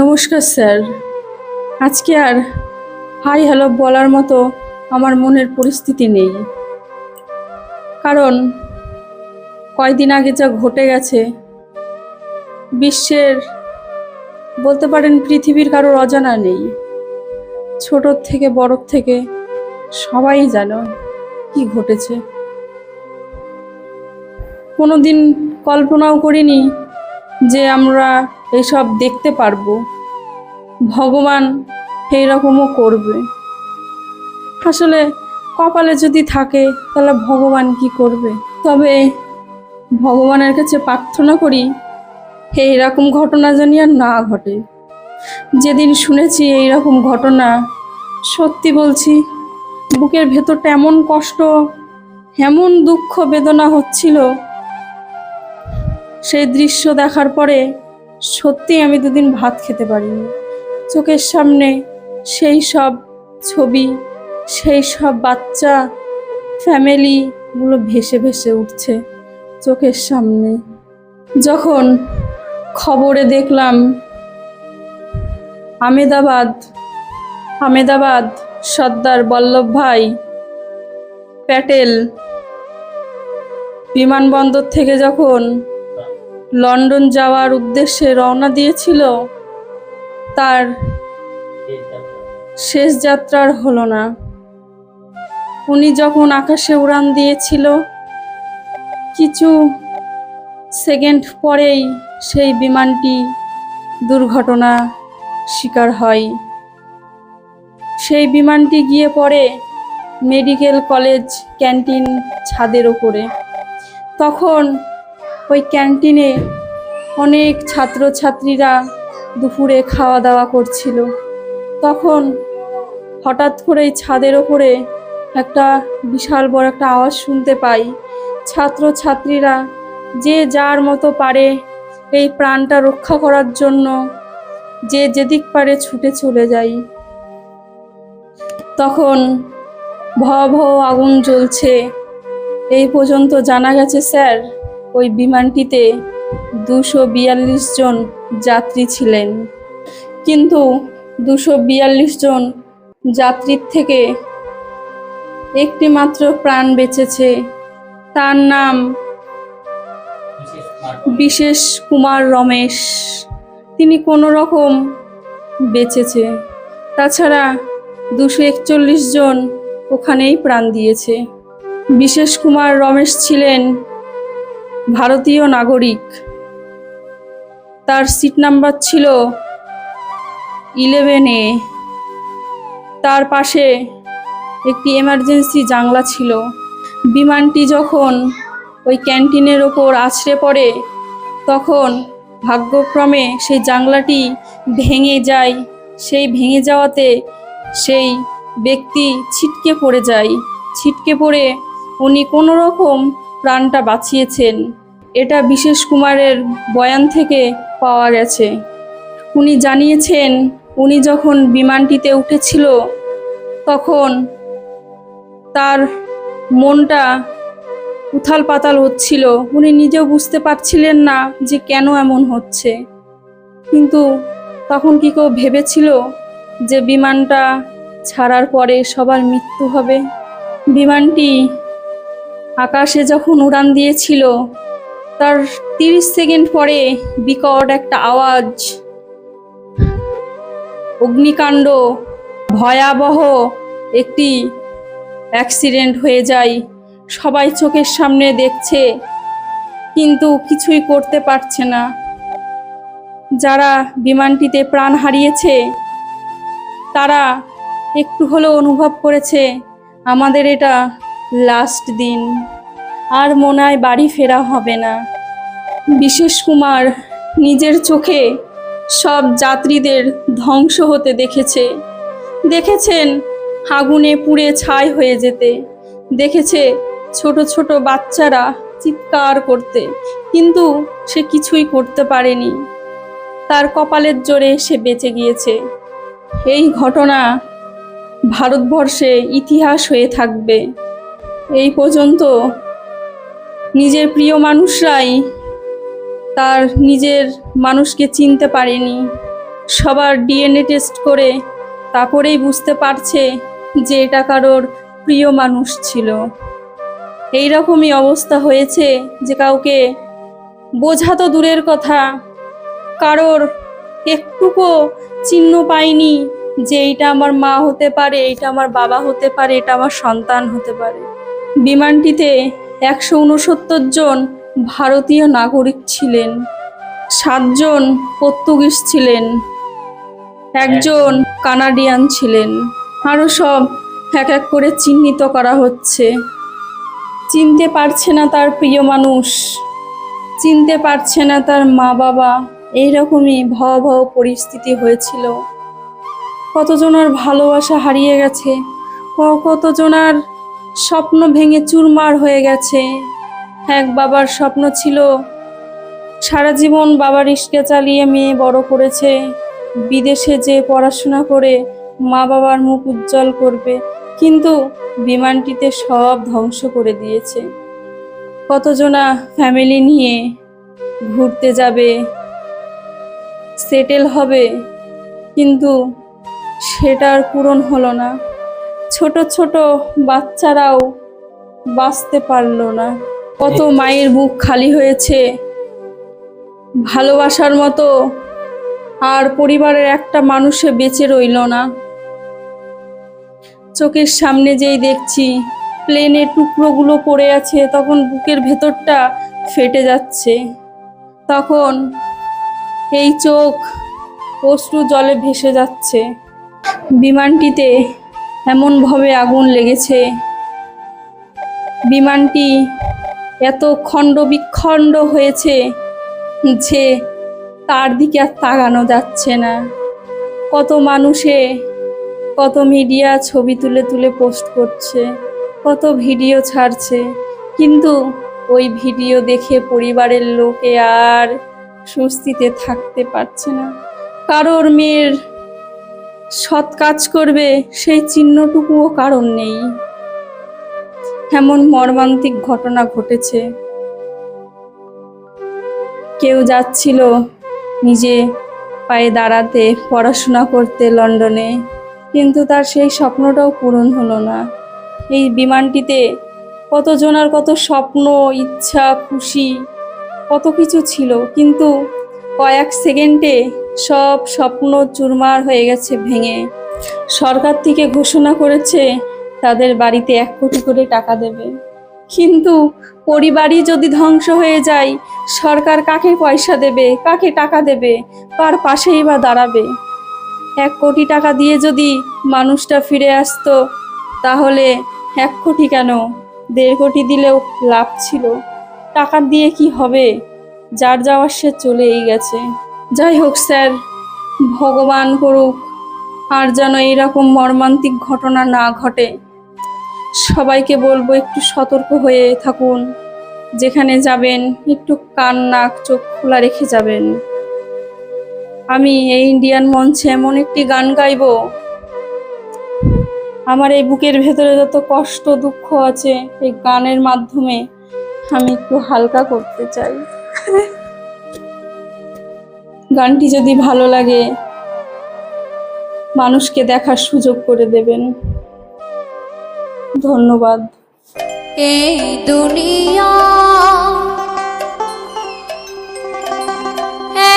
নমস্কার, স্যার। আজকে আর hi hello বলার মতো আমার মনের পরিস্থিতি নেই। কারণ কয়দিন আগে যা ঘটে গেছে, বিশ্বের বলতে পারেন পৃথিবীর কারোর অজানা নেই। ছোটোর থেকে বড়র থেকে সবাই জানো কি ঘটেছে। কোনো দিন কল্পনাও করিনি যে আমরা এসব দেখতে পারব। ভগবান এই রকমও করবে। আসলে কপালে যদি থাকে, তাহলে ভগবান কি করবে? তবে ভগবানের কাছে প্রার্থনা করি এই রকম ঘটনা জানি আর না ঘটে। যেদিন শুনেছি এই রকম ঘটনা, সত্যি বলছি, বুকের ভেতরটা এমন কষ্ট, এমন দুঃখ বেদনা হচ্ছিল সেই দৃশ্য দেখার পরে সত্যি আমি দুদিন ভাত খেতে পারিনি। চোখের সামনে সেই সব ছবি, সেই সব বাচ্চা ফ্যামিলিগুলো ভেসে ভেসে উঠছে চোখের সামনে। যখন খবরে দেখলাম, আমেদাবাদ আমেদাবাদ সর্দার বল্লভভাই প্যাটেল বিমানবন্দর থেকে যখন লন্ডন যাওয়ার উদ্দেশ্যে রওনা দিয়েছিল, তার শেষ যাত্রার হলো না। উনি যখন আকাশে উড়ান দিয়েছিল, কিছু সেকেন্ড পরেই সেই বিমানটি দুর্ঘটনা শিকার হয়। সেই বিমানটি গিয়ে পড়ে মেডিকেল কলেজ ক্যান্টিন ছাদের ওপরে। তখন ওই ক্যান্টিনে অনেক ছাত্রছাত্রীরা দুপুরে খাওয়া দাওয়া করছিল। তখন হঠাৎ করেই ছাদের ওপরে একটা বিশাল বড় একটা আওয়াজ শুনতে পাই। ছাত্রছাত্রীরা যে যার মতো পারে এই প্রাণটা রক্ষা করার জন্য যে যেদিক পারে ছুটে চলে যায় তখন ভয় ভয় আগুন জ্বলছে। এই পর্যন্ত জানা গেছে, স্যার ওই বিমানটিতে দুশো জন যাত্রী ছিলেন। কিন্তু দুশো জন যাত্রীর থেকে একটি মাত্র প্রাণ বেঁচেছে। তার নাম বিশেষ কুমার রমেশ। তিনি কোনো রকম বেঁচেছে। তাছাড়া দুশো একচল্লিশ জন ওখানেই প্রাণ দিয়েছে। বিশেষ কুমার রমেশ ছিলেন ভারতীয় নাগরিক। তার সিট নাম্বার ছিল ইলেভেনে তার পাশে একটি এমার্জেন্সি জানলা ছিল। বিমানটি যখন ওই ক্যান্টিনের ওপর আছড়ে পড়ে, তখন ভাগ্যক্রমে সেই জানলাটি ভেঙে যায়। সেই ভেঙে যাওয়াতে সেই ব্যক্তি ছিটকে পড়ে যায়। ছিটকে পড়ে উনি কোনো রকম প্রাণটা বাঁচিয়েছেন। এটা বিশেষ কুমারের বয়ান থেকে পাওয়া গেছে। উনি জানিয়েছেন, উনি যখন বিমানটিতে উঠেছিল, তখন তার মনটা উথাল পাতাল হচ্ছিল। উনি নিজেও বুঝতে পারছিলেন না যে কেন এমন হচ্ছে। কিন্তু তখন কি কেউ ভেবেছিল যে বিমানটা ছাড়ার পরে সবার মৃত্যু হবে? বিমানটি আকাশে যখন উড়ান দিয়েছিল, তার তিরিশ সেকেন্ড পরে বিকট একটা আওয়াজ, অগ্নিকাণ্ড, ভয়াবহ একটি অ্যাক্সিডেন্ট হয়ে যায়। সবাই চোখের সামনে দেখছে, কিন্তু কিছুই করতে পারছে না। যারা বিমানটিতে প্রাণ হারিয়েছে, তারা একটু হলেও অনুভব করেছে, আমাদের এটা লাস্ট দিন। আর মনে হয় বাড়ি ফেরা হবে না। বিশেষ কুমার নিজের চোখে সব যাত্রীদের ধ্বংস হতে দেখেছে। দেখেছেন আগুনে পুড়ে ছাই হয়ে যেতে। দেখেছে ছোট ছোট বাচ্চারা চিৎকার করতে, কিন্তু সে কিছুই করতে পারেনি। তার কপালের জোরে সে বেঁচে গিয়েছে। এই ঘটনা ভারতবর্ষে ইতিহাস হয়ে থাকবে। এই পর্যন্ত নিজের প্রিয় মানুষরাই তার নিজের মানুষকে চিনতে পারেনি। সবার ডিএনএ টেস্ট করে তারপরেই বুঝতে পারছে যে এটা কারোর প্রিয় মানুষ ছিল। এই রকমই অবস্থা হয়েছে যে কাউকে বোঝা তো দূরের কথা, কারোর একটুকু চিহ্ন পাইনি যে এইটা আমার মা হতে পারে, এইটা আমার বাবা হতে পারে এটা আমার সন্তান হতে পারে। বিমানটিতে একশো উনসত্তর জন ভারতীয় নাগরিক ছিলেন, সাতজন পর্তুগিজ ছিলেন, একজন কানাডিয়ান ছিলেন। আরও সব এক এক করে চিহ্নিত করা হচ্ছে। চিনতে পারছে না তার প্রিয় মানুষ। চিনতে পারছে না তার মা বাবা এইরকমই ভয়াবহ পরিস্থিতি হয়েছিল। কতজনার ভালোবাসা হারিয়ে গেছে কতজনার স্বপ্ন ভেঙে চুরমার হয়ে গেছে। এক বাবার স্বপ্ন ছিল, সারা জীবন বাবা রিস্কে চালিয়ে মেয়ে বড় করেছে। বিদেশে যে পড়াশোনা করে মা বাবার মুখ উজ্জ্বল করবে, কিন্তু বিমানটিতে সব ধ্বংস করে দিয়েছে। কতজনা ফ্যামিলি নিয়ে ঘুরতে যাবে, সেটেল হবে, কিন্তু সেটার পূরণ হলো না। ছোট ছোট বাচ্চারাও বাঁচতে পারল না। কত মায়ের বুক খালি হয়েছে। ভালোবাসার মতো আর পরিবারের একটা মানুষে বেঁচে রইল না। চোখের সামনে যেই দেখছি প্লেনের টুকরোগুলো পড়ে আছে, তখন বুকের ভেতরটা ফেটে যাচ্ছে। তখন এই চোখ অশ্রু জলে ভেসে যাচ্ছে। বিমানটিতে এমনভাবে আগুন লেগেছে। বিমানটি এত খণ্ড বিখণ্ড হয়েছে যে তার দিকে আর তাকানো যাচ্ছে না। কত মানুষে, কত মিডিয়া ছবি তুলে তুলে পোস্ট করছে, কত ভিডিও ছাড়ছে। কিন্তু ওই ভিডিও দেখে পরিবারের লোকে আর স্বস্তিতে থাকতে পারছে না। কারোর মেয়ের সৎ কাজ করবে সেই চিহ্নটুকুও কারণ নেই। এমন মর্মান্তিক ঘটনা ঘটেছে। কেউ যাচ্ছিল নিজে পায়ে দাঁড়াতে, পড়াশোনা করতে লন্ডনে, কিন্তু তার সেই স্বপ্নটাও পূরণ হলো না। এই বিমানটিতে কতজনার কত স্বপ্ন, ইচ্ছা, খুশি, কত কিছু ছিল, কিন্তু কয়েক সেকেন্ডে সব স্বপ্ন চুরমার হয়ে গেছে ভেঙে। সরকার থেকে ঘোষণা করেছে, তাদের বাড়িতে এক কোটি করে টাকা দেবে। কিন্তু পরিবারই যদি ধ্বংস হয়ে যায়, সরকার কাকে পয়সা দেবে, কাকে টাকা দেবে, কার পাশেই বা দাঁড়াবে? এক কোটি টাকা দিয়ে যদি মানুষটা ফিরে আসতো, তাহলে এক কোটি কেন? দেড় কোটি দিলেও লাভ ছিল। টাকা দিয়ে কি হবে? যার যাওয়ার সে চলেই গেছে। যাই হোক স্যার, ভগবান করুক, আর যেন এইরকম মর্মান্তিক ঘটনা না ঘটে। সবাইকে বলব একটু সতর্ক হয়ে থাকুন। যেখানে যাবেন, একটু কান, নাক, চোখ খোলা রেখে যাবেন। আমি এই ইন্ডিয়ান মঞ্চে এমন একটি গান গাইবো। আমার এই বুকের ভেতরে যত কষ্ট, দুঃখ আছে, এই গানের মাধ্যমে আমি একটু হালকা করতে চাই। গানটি যদি ভালো লাগে, মানুষকে দেখার সুযোগ করে দেবেন। ধন্যবাদ। এই দুনিয়া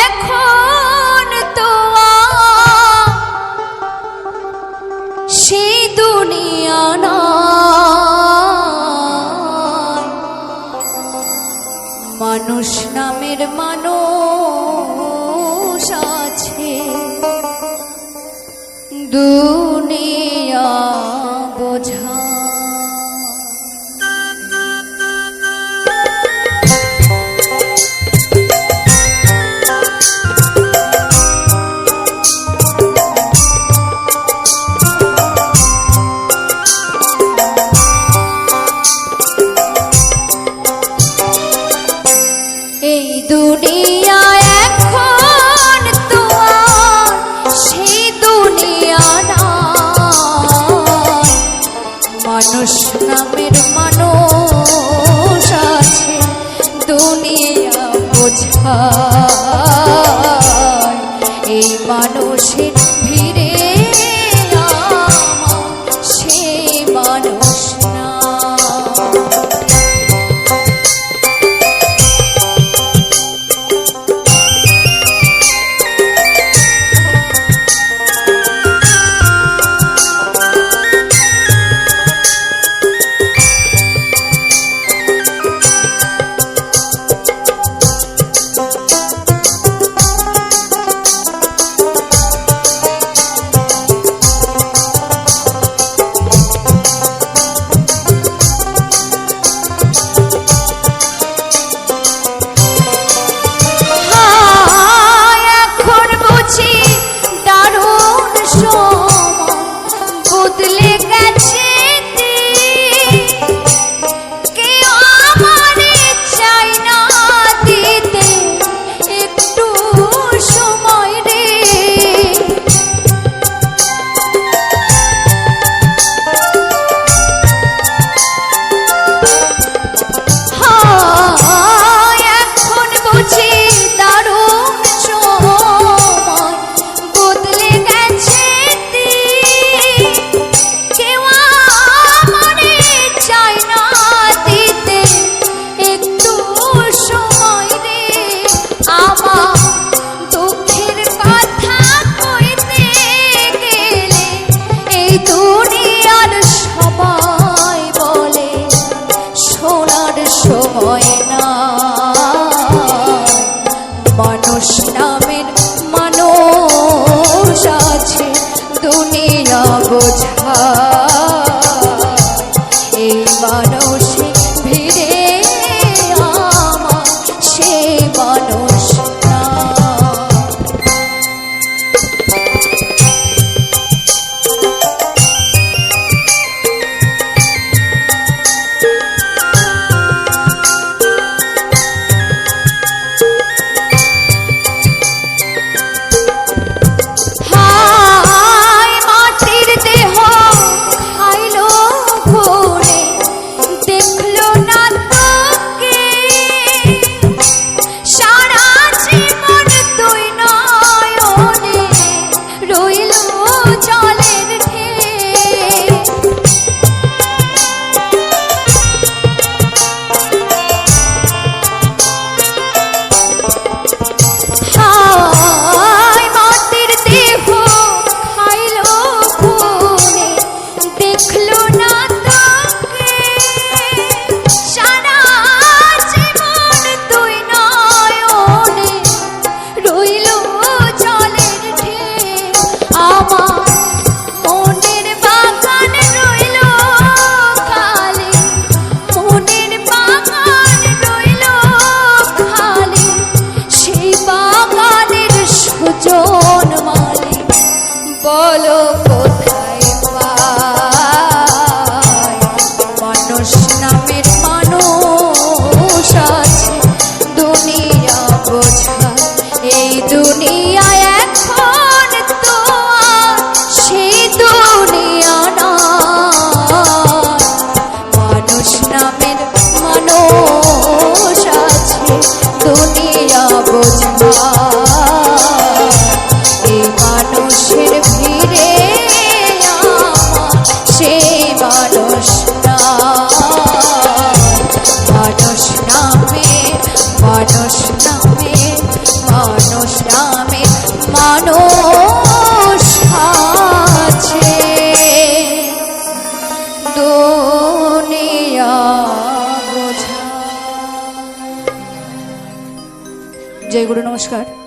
এখন তো সেই দুনিয়া নয়। মানুষ নামের মানুষ মানুষ নামের মানুষ আছে দুনিয়া বোঝায় বোঝা জয় গুরু নমস্কার